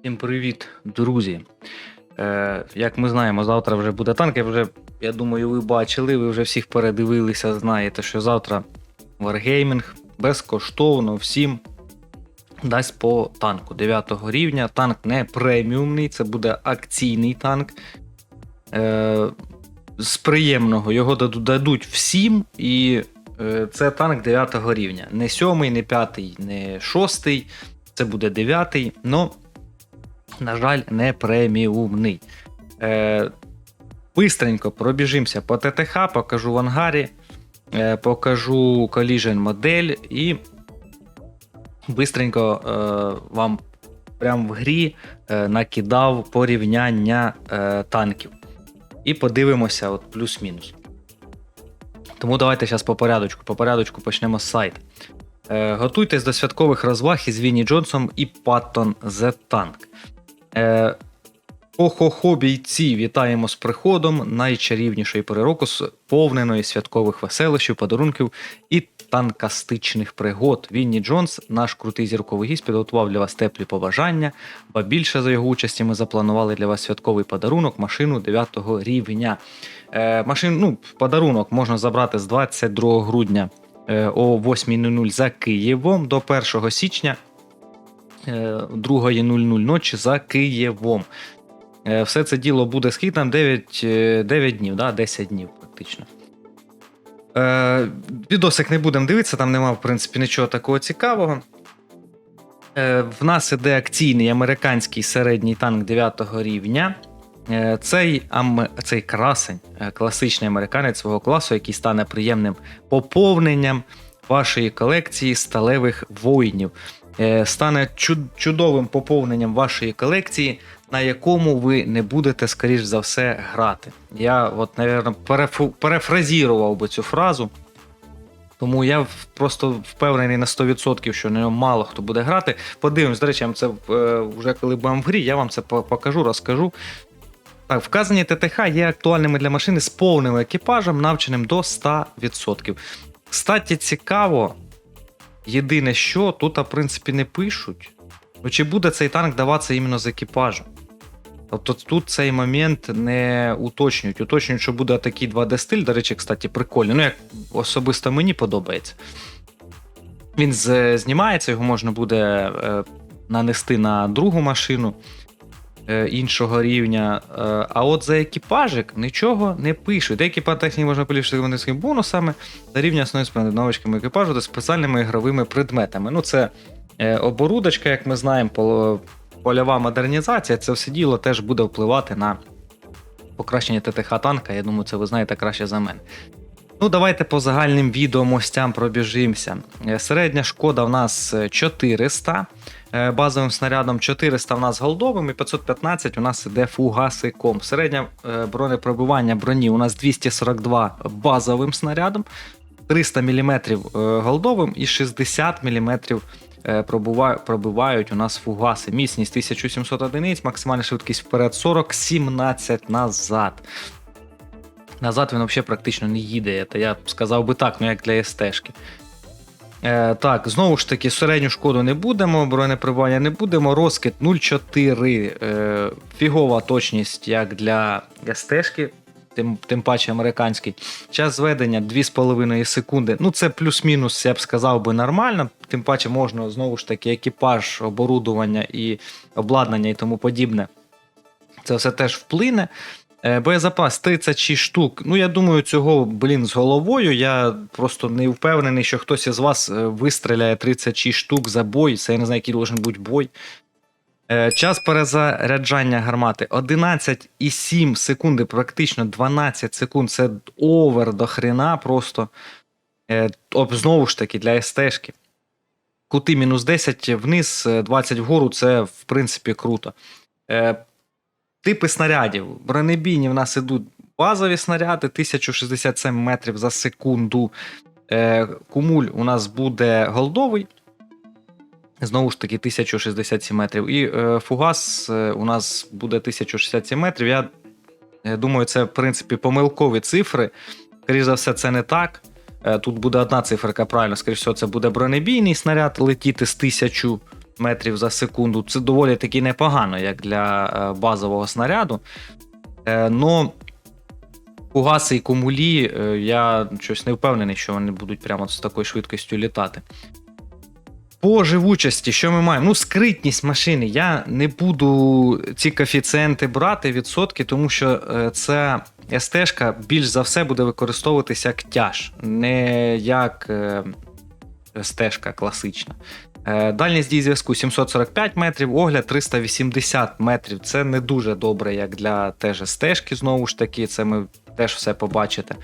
Всім привіт, друзі. Е, як ми знаємо, завтра вже буде танк. Я вже, я думаю, ви бачили, ви вже всіх передивилися, знаєте, що завтра Wargaming безкоштовно всім дасть по танку 9 рівня. Танк не преміумний, це буде акційний танк. Е, з приємного його даду- дадуть всім, і е, це танк 9 рівня. Не 7, не 5, не 6. Це буде 9, но, на жаль, не преміумний. Е, бистренько пробіжимося по ТТХ, покажу в ангарі, е, покажу Collision модель і бистренько е, вам прямо в грі е, накидав порівняння е, танків. І подивимося, от плюс-мінус. Тому давайте зараз по порядочку. По порядочку почнемо з сайту. Е, готуйтесь до святкових розваг із Вінні Джонсом і Паттон The Tank. Е, Хо-хо-хо, бійці, вітаємо з приходом найчарівнішої пори року, сповненої святкових веселощів, подарунків і танкастичних пригод. Вінні Джонс, наш крутий зірковий гість, підготував для вас теплі побажання, ба більше за його участі ми запланували для вас святковий подарунок, машину 9 рівня. Е, машин, ну, подарунок можна забрати з 22 грудня е, о 8.00 за Києвом до 1 січня е, 2.00 ночі за Києвом. Е, Все це діло буде скільки там 9, е, 9 днів, да? 10 днів практично. Е, відосик не будемо дивитися, там нема, в принципі, нічого такого цікавого. В нас іде акційний американський середній танк 9 рівня. Цей, ам, цей красень, класичний американець свого класу, який стане приємним поповненням вашої колекції сталевих воїнів. Е, стане чудовим поповненням вашої колекції, на якому ви не будете, скоріш за все, грати. Я, от, напевно, перефразірував би цю фразу. Тому я просто впевнений на 100%, що на ньому мало хто буде грати. Подивимось, до речі, це е, вже коли будемо в грі, я вам це покажу, розкажу. Так, вказані ТТХ є актуальними для машини з повним екіпажем, навченим до 100%. Кстати, цікаво, єдине, що тут, в принципі, не пишуть. Ну, чи буде цей танк даватися іменно з екіпажем? Тобто тут цей момент не уточнюють. Уточнюють, що буде такий 2D-стиль, до речі, кстати, прикольний. Ну, як особисто мені подобається. Він знімається, його можна буде е, нанести на другу машину іншого рівня. Е, а от за екіпажик нічого не пишуть. Деякі техніки можна поліпшити вони бонусами за рівня основної з навичками екіпажу та спеціальними ігровими предметами. Ну, це е, оборудочка, як ми знаємо, польова модернізація. Це все діло теж буде впливати на покращення ТТХ танка. Я думаю, це ви знаєте краще за мене. Ну, давайте по загальним відомостям пробіжимося. Е, Середня шкода в нас е, 400 е, базовим снарядом, 400 в нас голдовим і 515 у нас іде фугасиком. Середнє е, бронепробивання броні у нас 242 базовим снарядом, 300 мм голдовим і 60 мм пробивають у нас фугаси. Міцність 1700 одиниць, максимальна швидкість вперед 40, 17 назад. Назад він взагалі практично не їде. Це я б сказав би так, ну як для СТ-шки. Е, так, знову ж таки, середню шкоду не будемо, бронеприбування не будемо. Розкид 0,4. Е, фігова точність, як для СТ-шки, тим, тим паче американський. Час зведення 2,5 секунди. Ну, це плюс-мінус, я б сказав би нормально. Тим паче можна знову ж таки екіпаж, оборудування і обладнання і тому подібне. Це все теж вплине. Е, Боєзапас 36 штук. Ну, я думаю, цього, блін, з головою. Я просто не впевнений, що хтось із вас е, вистріляє 36 штук за бой. Це я не знаю, який должен бути бой. Е, Час перезаряджання гармати 11,7 секунди, практично 12 секунд. Це овер до хрена просто. Об- Знову ж таки, для СТ-шки. Кути мінус 10 вниз, е, 20 вгору це в принципі круто. Типи снарядів. Бронебійні в нас ідуть базові снаряди 1067 метрів за секунду. Е, Кумуль у нас буде голдовий. Знову ж таки, 1067 метрів. І е, фугас е, у нас буде 1067 метрів. Я думаю, це, в принципі, помилкові цифри. Скоріше за все, це не так. Тут буде одна циферка, правильно, скоріше це буде бронебійний снаряд летіти з 1000 метрів за секунду. Це доволі таки непогано, як для е, базового снаряду. Е, но Фугаси і кумулі, е, я щось не впевнений, що вони будуть прямо з такою швидкістю літати. По живучості, що ми маємо? Ну, скритність машини. Я не буду ці коефіцієнти брати відсотки, тому що це СТ-шка більш за все буде використовуватися як тяж, не як СТ-шка класична. Е, Дальність дії зв'язку 745 метрів, огляд 380 метрів. Це не дуже добре, як для теж стежки, знову ж таки, це ми теж все побачите.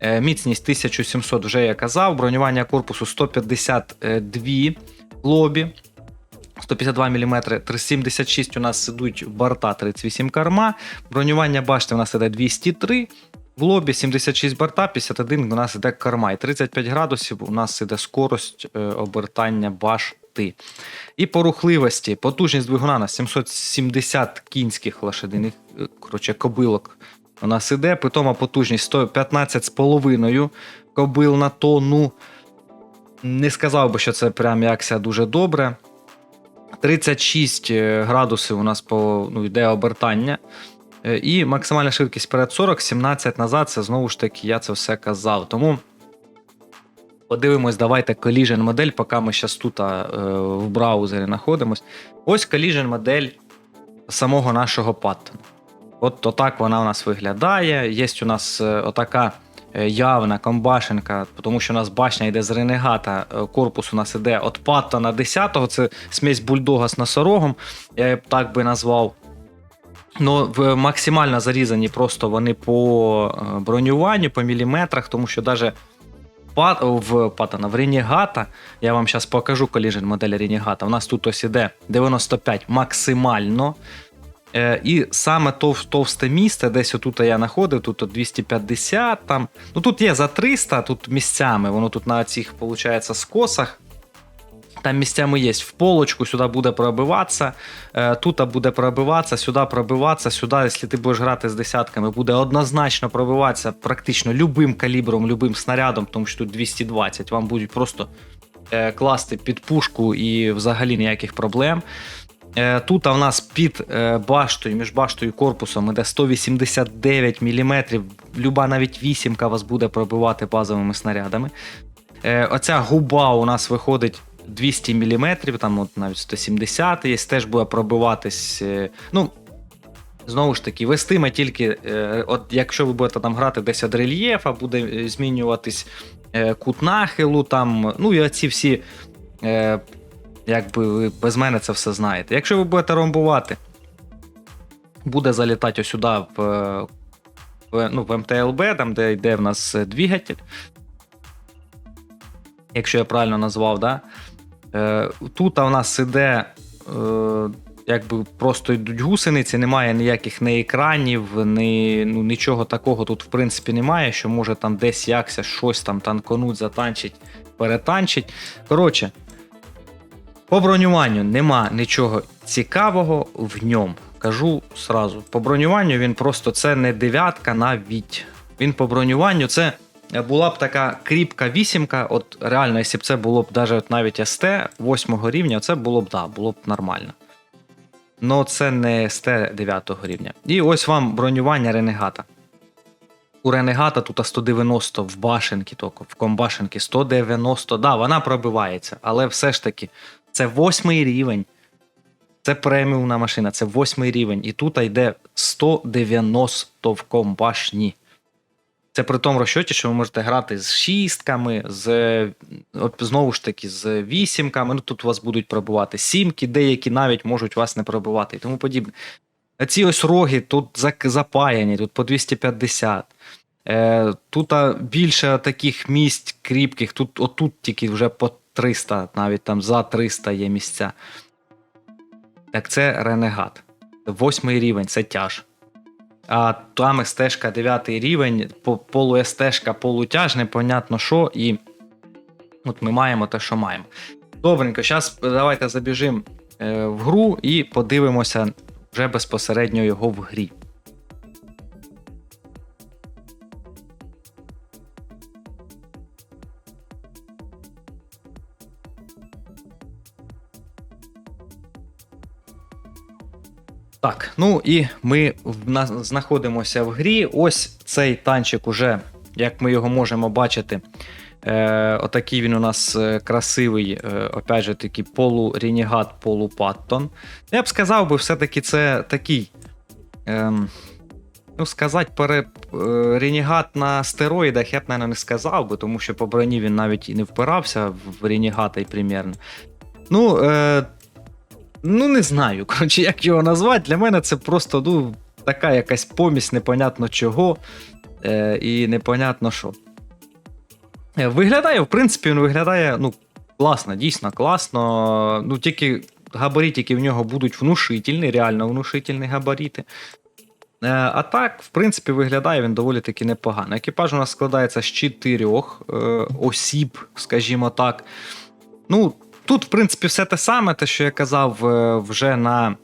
Е, Міцність 1700 вже я казав, бронювання корпусу 152 лобі. 152 мм, 376 у нас ідуть борта 38 корма. Бронювання башти у нас іде 203. В лобі 76 борта, 51 у нас іде корма. І 35 градусів у нас іде скорость е, обертання башти. І по рухливості, потужність двигуна на 770 кінських лошадиних е, коротше, кобилок у нас іде. Питома потужність 115,5 кобил на тонну. Не сказав би, що це прям якся дуже добре. 36 градусів у нас по, ну, йде обертання. І максимальна швидкість перед 40, 17 назад. Це знову ж таки, я це все казав. Тому подивимось, давайте collision модель, поки ми зараз тут е, в браузері знаходимось. Ось collision модель самого нашого паттона. От так вона у нас виглядає. Є у нас отака е, явна комбашенка, тому що у нас башня йде з ренегата, е, корпус у нас іде від паттона 10-го, це смесь бульдога з носорогом, я б так би назвав. Ну, максимально зарізані просто вони по е, бронюванню, по міліметрах, тому що навіть в патана, в Ренегата, я вам зараз покажу коліжен модель Ренегата. У нас тут ось іде 95 максимально. Е, і саме тов, товсте місце, десь отут я знаходив, тут 250, там. Ну тут є за 300, тут місцями, воно тут на цих, виходить, скосах. Там місцями є в полочку, сюди буде пробиватися, е, тут буде пробиватися, сюди пробиватися, сюди, якщо ти будеш грати з десятками, буде однозначно пробиватися практично любим калібром, любим снарядом, тому що тут 220. Вам будуть просто е, класти під пушку і взагалі ніяких проблем. Е, Тут у нас під баштою, між баштою і корпусом іде 189 мм. Люба навіть вісімка вас буде пробивати базовими снарядами. Оця губа у нас виходить 200 мм, там от навіть 170 є, теж буде пробиватись. е, Ну, знову ж таки, вестиме тільки, е, от якщо ви будете там грати десь від рельєфа, буде е, змінюватись кут нахилу, там, ну і оці всі. Якби ви без мене це все знаєте. Якщо ви будете ромбувати, буде залітати сюди в, в, ну, в МТЛБ, там, де йде в нас двигатель. Якщо я правильно назвав, да? Е, тут у нас іде. Е, Якби просто йдуть гусениці, немає ніяких ні екранів, ні, ну, нічого такого тут, в принципі, немає, що може там десь якся щось там танконуть, затанчить, перетанчить. Коротше, по бронюванню нема нічого цікавого в ньому. Кажу сразу. По бронюванню він просто це не дев'ятка навіть. Він по бронюванню це була б така кріпка вісімка. От реально, якщо б це було б навіть навіть СТ 8 рівня, це було б да, було б нормально. Ну це не СТ 9 рівня. І ось вам бронювання ренегата. У ренегата тут 190 в башенки, тільки, в комбашенки 190. Да, вона пробивається, але все ж таки, це восьмий рівень. Це преміумна машина, це восьмий рівень. І тут йде 190 в комбашні. Це при тому розчоті, що ви можете грати з шістками, з знову ж таки, з вісімками. Ну тут у вас будуть пробувати сімки, деякі навіть можуть вас не пробивати і тому подібне. Ці ось роги тут запаяні, тут по 250. Е, тут а, більше таких місць кріпких, тут отут тільки вже по 300, навіть там за 300 є місця. Так це ренегат. Восьмий рівень це тяж. А там стежка 9 рівень, полуестежка, полутяж, непонятно що, і от ми маємо те, що маємо. Добренько, зараз давайте забіжимо е, в гру і подивимося вже безпосередньо його в грі. Так, ну і ми в знаходимося в грі. Ось цей танчик уже, як ми його можемо бачити. Е, отакий він у нас е, красивий, е, опять же такий полуренігат, полупаттон. Я б сказав би, все-таки це такий. Ем, ну, сказати, пере, е, ренігат на стероїдах я б, навіть, не сказав би, тому що по броні він навіть і не впирався в ренігата і примірно. Ну, е, ну, не знаю, коротше, як його назвати. Для мене це просто ну, така якась помість, непонятно чого е, і непонятно що. Е, Виглядає, в принципі, він виглядає ну, класно, дійсно класно. Ну, тільки габаритики в нього будуть внушительні, реально внушительні габарити. Е, А так, в принципі, виглядає він доволі таки непогано. Екіпаж у нас складається з чотирьох е, осіб, скажімо так. Ну, тут, в принципі, все те саме, те, що я казав е, вже на.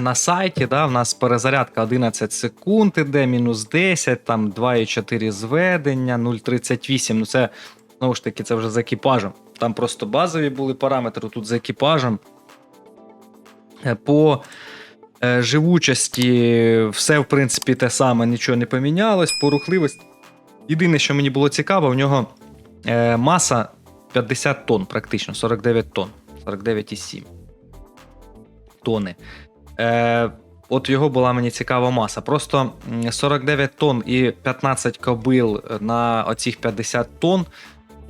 На сайті, да, в нас перезарядка 11 секунд іде, мінус 10, там 2,4 зведення, 0,38. Ну це знову ж таки, це вже з екіпажем. Там просто базові були параметри, тут з екіпажем. Е, По е, живучості все, в принципі, те саме, нічого не помінялось. По рухливості. Єдине, що мені було цікаво, у нього маса 50 тонн, практично, 49 тонн, 49,7 тонни. Е, от його була мені цікава маса. Просто 49 тонн і 15 кобил на оцих 50 тонн.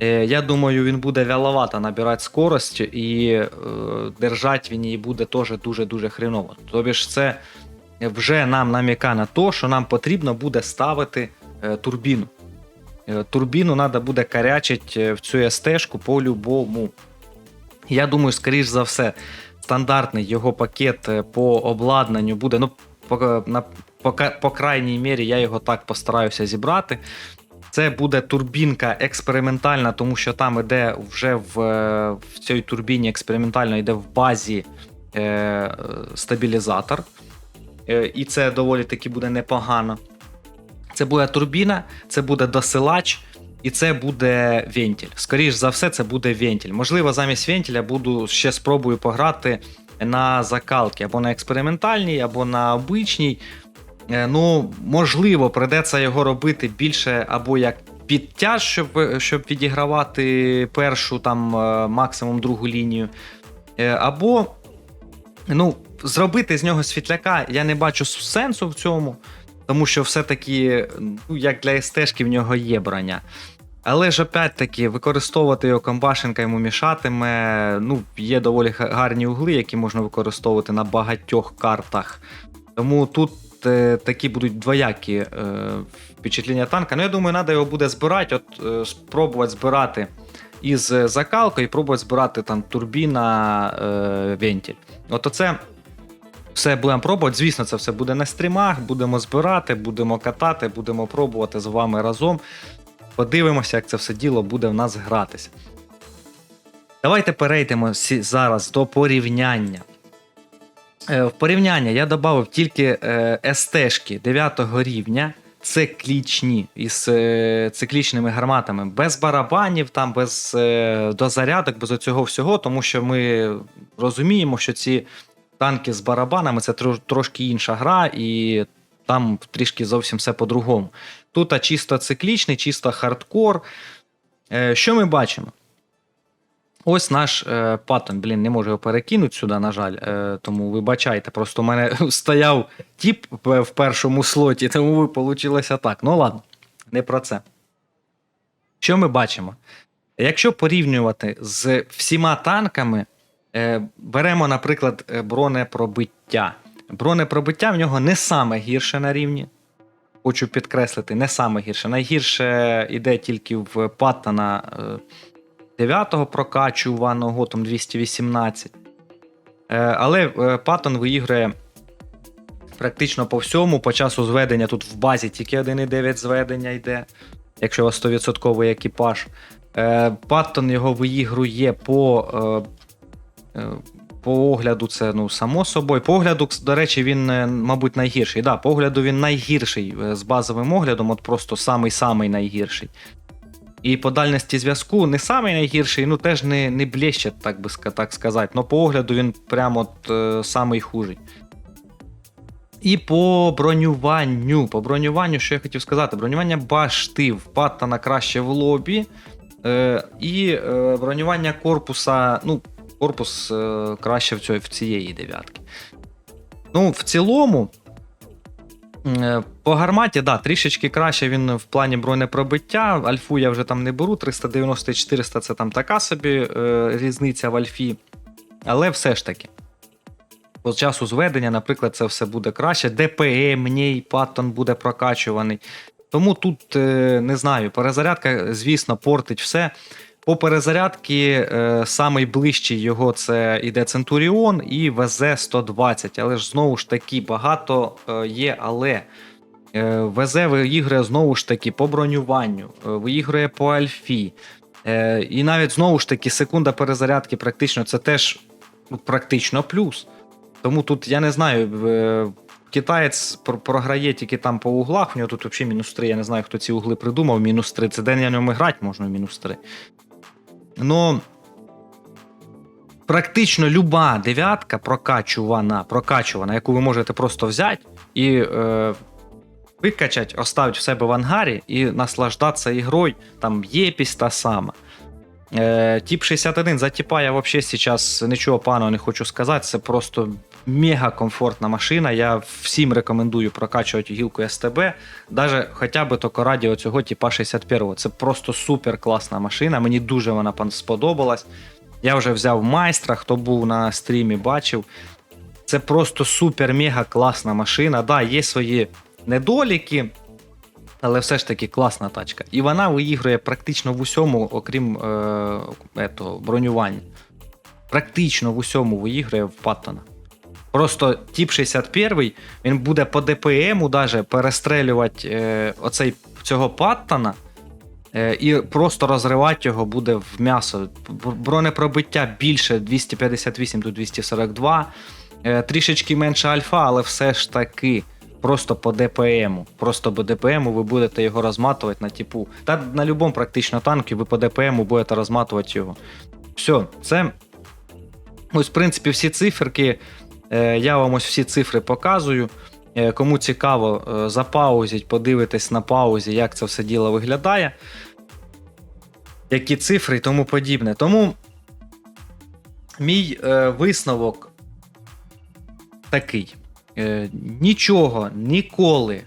Е, я думаю, він буде вяловато набирати скорость і е, держати він її буде теж дуже-дуже хреново. Тобі ж це вже нам наміка на те, що нам потрібно буде ставити е, турбіну. Е, турбіну треба буде карячити в цю СТ-шку по-любому. Я думаю, скоріш за все, стандартний його пакет е, по обладнанню буде. Ну, по, на, по, по крайній мірі, я його так постараюся зібрати. Це буде турбінка експериментальна, тому що там іде вже в, е, в цій турбіні експериментально йде в базі е, е, стабілізатор. Е, і це доволі таки буде непогано. Це буде турбіна, це буде досилач, і це буде вентиль. Скоріш за все, це буде вентиль. Можливо, замість вентиля буду ще спробую пограти на закалки або на експериментальній, або на обичній. Е, Ну, можливо, придеться його робити більше або як підтяж, щоб, щоб відігравати першу, там е, максимум другу лінію. Е, Або ну, зробити з нього світляка я не бачу сенсу в цьому, тому що все-таки, ну, як для СТ-шки, в нього є броня. Але ж опять-таки використовувати його комбашенка йому мішатиме. Ну, є доволі гарні угли, які можна використовувати на багатьох картах. Тому тут е, такі будуть двоякі е, впечатлення танка. Ну, я думаю, треба його буде збирати, от е, спробувати збирати із е, закалкою і пробувати збирати там турбіна, е, вентиль. От оце все будемо пробувати. Звісно, це все буде на стрімах, будемо збирати, будемо катати, будемо пробувати з вами разом. Подивимося, як це все діло буде в нас гратися. Давайте перейдемо зараз до порівняння. Е, В порівняння я додав тільки е, СТ-шки 9 рівня, циклічні із е, циклічними гарматами, без барабанів, там, без дозарядок, без оцього всього, тому що ми розуміємо, що ці танки з барабанами це тро- трошки інша гра, і там трішки зовсім все по-другому. Тут чисто циклічний, чисто хардкор. Е, Що ми бачимо? Ось наш е, паттон. Блін, не можу його перекинути сюди, на жаль. Е, тому вибачайте. Просто у мене стояв тіп в першому слоті, тому вийшло так. Ну ладно, не про це. Що ми бачимо? Якщо порівнювати з всіма танками, беремо, наприклад, е, бронепробиття. Бронепробиття в нього не саме гірше на рівні. Хочу підкреслити, не саме гірше. Найгірше йде тільки в Паттона 9-го прокачуваного, там 218. Е, Але е, Паттон виіграє практично по всьому. По часу зведення тут в базі тільки 1,9 зведення йде, якщо у вас 100% екіпаж. Е, Паттон його виігрує по. Е, По огляду, це ну само собою. По огляду, до речі, він, е, мабуть, найгірший. Да, по огляду він найгірший е, з базовим оглядом, от просто самий-самий найгірший. І по дальності зв'язку не самий найгірший, ну теж не, не блещет, так би так сказати. Но по огляду він прямо от, самий хужий. І по бронюванню. По бронюванню, що я хотів сказати, бронювання башти впатана краще в лобі. Е, і е, бронювання корпуса, ну, корпус е, краще в, цій, в цієї дев'ятки. Ну, в цілому, е, по гарматі, да, трішечки краще він в плані бронепробиття. Альфу я вже там не беру, 390 і 400 це там така собі е, різниця в альфі. Але все ж таки. По часу зведення, наприклад, це все буде краще. ДПМ, ній, паттон буде прокачуваний. Тому тут не знаю, перезарядка, звісно, портить все. По перезарядці е, самий ближчий його це іде Центуріон і ВЗ-120. Але ж знову ж таки багато е, є, але. Е, ВЗ виіграє знову ж таки по бронюванню, е, виіграє по альфі. І навіть знову ж таки секунда перезарядки практично це теж ну, практично плюс. Тому тут я не знаю. Китаєць програє тільки там по углах, у нього тут взагалі мінус 3. Я не знаю, хто ці угли придумав. Мінус 3. Це день на ньому грати можна мінус 3. Ну, практично люба дев'ятка прокачувана, прокачувана, яку ви можете просто взяти і е, викачати, оставити в себе в ангарі і наслаждатися ігрою. Там єпість та сама. Е, Тіп 61 за тіпа я взагалі зараз нічого поганого не хочу сказати. Це просто мега комфортна машина. Я всім рекомендую прокачувати гілку СТБ, навіть хоча б тільки раді цього типа 61. Це просто супер класна машина. Мені дуже вона сподобалась. Я вже взяв майстра, хто був на стрімі, бачив. Це просто супер-мега класна машина. Да, є свої недоліки, але все ж таки класна тачка. І вона виігрує практично в усьому, окрім е, етого, бронювання. Практично в усьому виігрує в Паттона. Просто тіп 61 він буде по ДПМу даже перестрелювати е, оцей цього Паттона. Е, І просто розривати його буде в м'ясо. Бронепробиття більше 258 до 242. Е, Трішечки менше альфа, але все ж таки просто по ДПМу. Просто по ДПМу ви будете його розматувати на типу. Та на будь-якому практично танку ви по ДПМу будете розматувати його. Все, це. Ось, в принципі, всі циферки. Е, Я вам ось всі цифри показую. Е, Кому цікаво, е, запаузіть, подивитись на паузі, як це все діло виглядає. Які цифри і тому подібне. Тому мій висновок такий: нічого ніколи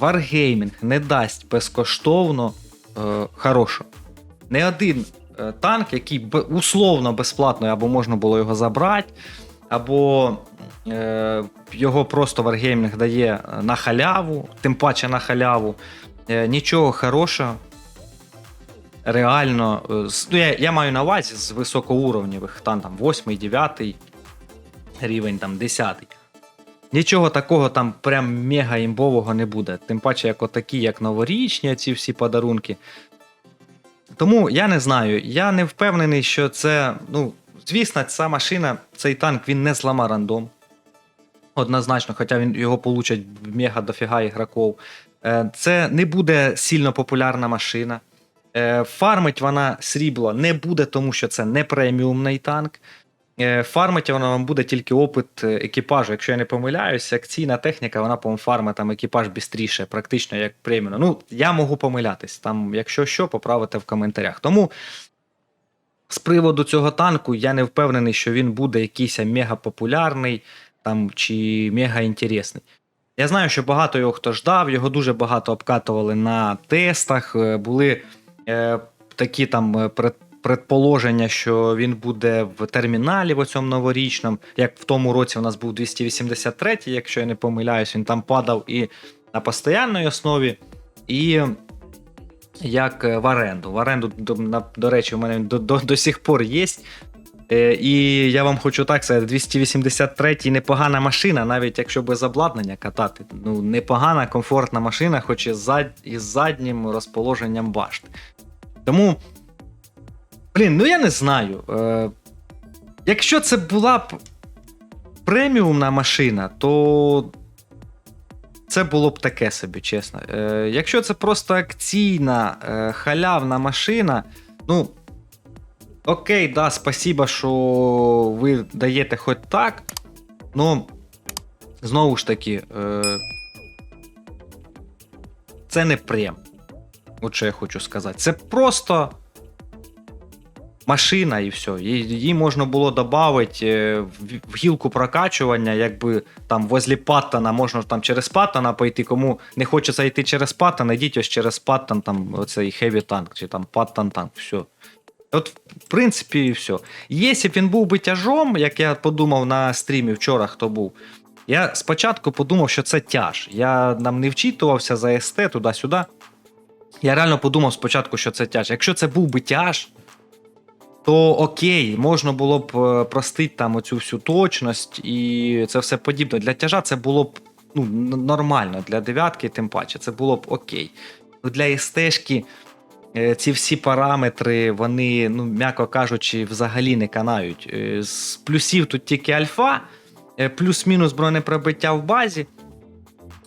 Wargaming не дасть безкоштовно хорошого. Не один танк, який условно безплатно, або можна було його забрати, або його просто Wargaming дає на халяву, тим паче на халяву. Е, нічого хорошого. Реально, е, ну, я, я маю на увазі з високоуровневих, там, там 8, 9 рівень, там 10. Нічого такого там прям мега імбового не буде. Тим паче, як отакі, як новорічні, ці всі подарунки. Тому я не знаю, я не впевнений, що це. Ну, звісно, ця машина, цей танк, він не злама рандом. Однозначно, хоча він його получать мега дофіга ігроків. Е, Це не буде сильно популярна машина. Е, Фармить вона срібло не буде, тому що це не преміумний танк. Е, Фармить вона вам буде тільки опит екіпажу. Якщо я не помиляюсь, акційна техніка, вона, по-моєму, фармить там екіпаж бістріше, практично як преміум. Ну, я можу помилятись. Там, якщо що, поправите в коментарях. Тому з приводу цього танку я не впевнений, що він буде якийсь мега популярний там, чи мега інтересний. Я знаю, що багато його хто ждав, його дуже багато обкатували на тестах. е, Були е, такі там е, пред, предположення, що він буде в терміналі в цьому новорічному. Як в тому році у нас був 283, якщо я не помиляюсь, він там падав і на постійній основі, і як е, в оренду. В оренду, до, до речі, у мене до, до, до сих пор є. Е, І я вам хочу так сказати, 283 непогана машина, навіть якщо без обладнання катати. Ну, непогана, комфортна машина, хоч і зад... із заднім розположенням башт. Тому, блін, ну я не знаю. Е, Якщо це була б преміумна машина, то це було б таке собі, чесно. Е, Якщо це просто акційна, е, халявна машина, ну. Окей, да, спасибо, що ви даєте хоч так. Ну, знову ж таки, е, це не прем. От що я хочу сказати. Це просто машина і все. Її, можна було додати в, в гілку прокачування, якби там возле Паттона можна там через Паттона пойти. Кому не хочеться йти через Паттон, йдіть ось через Паттон, там оцей Heavy Tank, чи там Паттон танк, все. От, в принципі, і все. Якщо б він був би тяжом, як я подумав на стрімі вчора, хто був. Я спочатку подумав, що це тяж. Я нам не вчитувався за СТ туди-сюди. Я реально подумав спочатку, що це тяж. Якщо це був би тяж, то окей, можна було б е, простити там оцю всю точність і це все подібне. Для тяжа це було б ну, нормально, для дев'ятки, тим паче, це було б окей. Для СТшки ці всі параметри, вони, ну, м'яко кажучи, взагалі не канають. Е, З плюсів тут тільки альфа, е, плюс-мінус бронепробиття в базі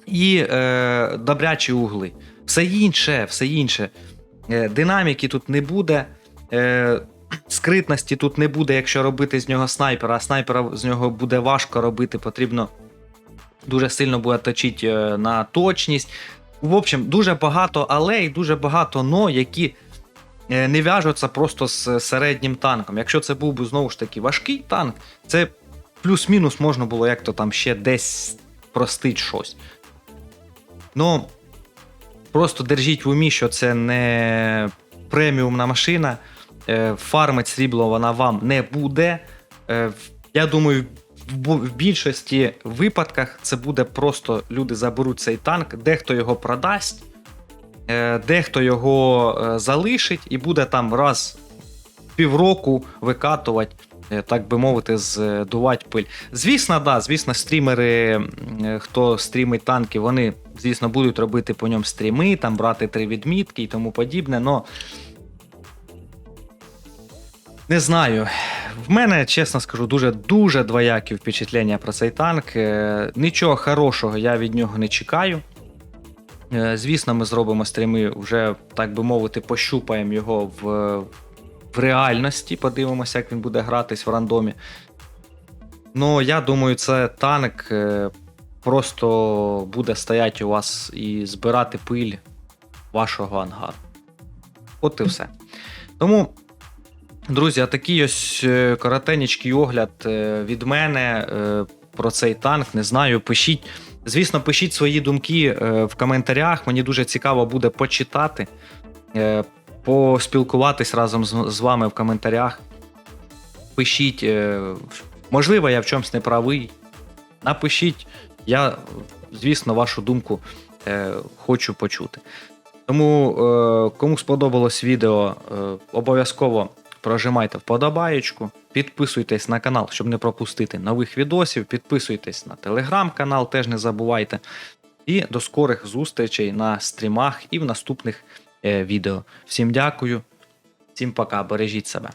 і е, добрячі угли. Все інше, все інше. Е, динаміки тут не буде. Е, скритності тут не буде, якщо робити з нього снайпера, а снайпера з нього буде важко робити, потрібно дуже сильно буде точити е, на точність. В общем, дуже багато але і дуже багато но, які е, не в'яжуться просто з середнім танком. Якщо це був би знову ж таки важкий танк, це плюс-мінус можна було як-то там ще десь простить щось. Ну, просто держіть в умі, що це не преміумна машина. Е, Фармить срібло вона вам не буде. Е, Я думаю, в більшості випадках це буде просто люди заберуть цей танк, дехто його продасть, е, дехто його е, залишить і буде там раз в півроку викатувати, е, так би мовити, здувати пиль. Звісно, да, звісно, стрімери, хто стрімить танки, вони, звісно, будуть робити по ньому стріми, там брати три відмітки і тому подібне. Но не знаю. В мене, чесно скажу, дуже дуже двоякі впечатлення про цей танк. Е, Нічого хорошого я від нього не чекаю. Е, Звісно, ми зробимо стріми, вже, так би мовити, пощупаємо його в, в реальності, подивимося, як він буде гратись в рандомі. Ну, я думаю, це танк е, просто буде стояти у вас і збирати пиль вашого ангару. От і все. Тому. Друзі, а такий ось е, коротенький огляд е, від мене е, про цей танк. Не знаю, пишіть. Звісно, пишіть свої думки в коментарях. Мені дуже цікаво буде почитати, поспілкуватись разом з, вами в коментарях. Пишіть, можливо, я в чомусь не правий. Напишіть, я, звісно, вашу думку хочу почути. Тому, кому сподобалось відео, обов'язково прожимайте вподобаєчку, підписуйтесь на канал, щоб не пропустити нових відосів, підписуйтесь на телеграм-канал, теж не забувайте. І до скорих зустрічей на стрімах і в наступних е, відео. Всім дякую, всім пока, бережіть себе.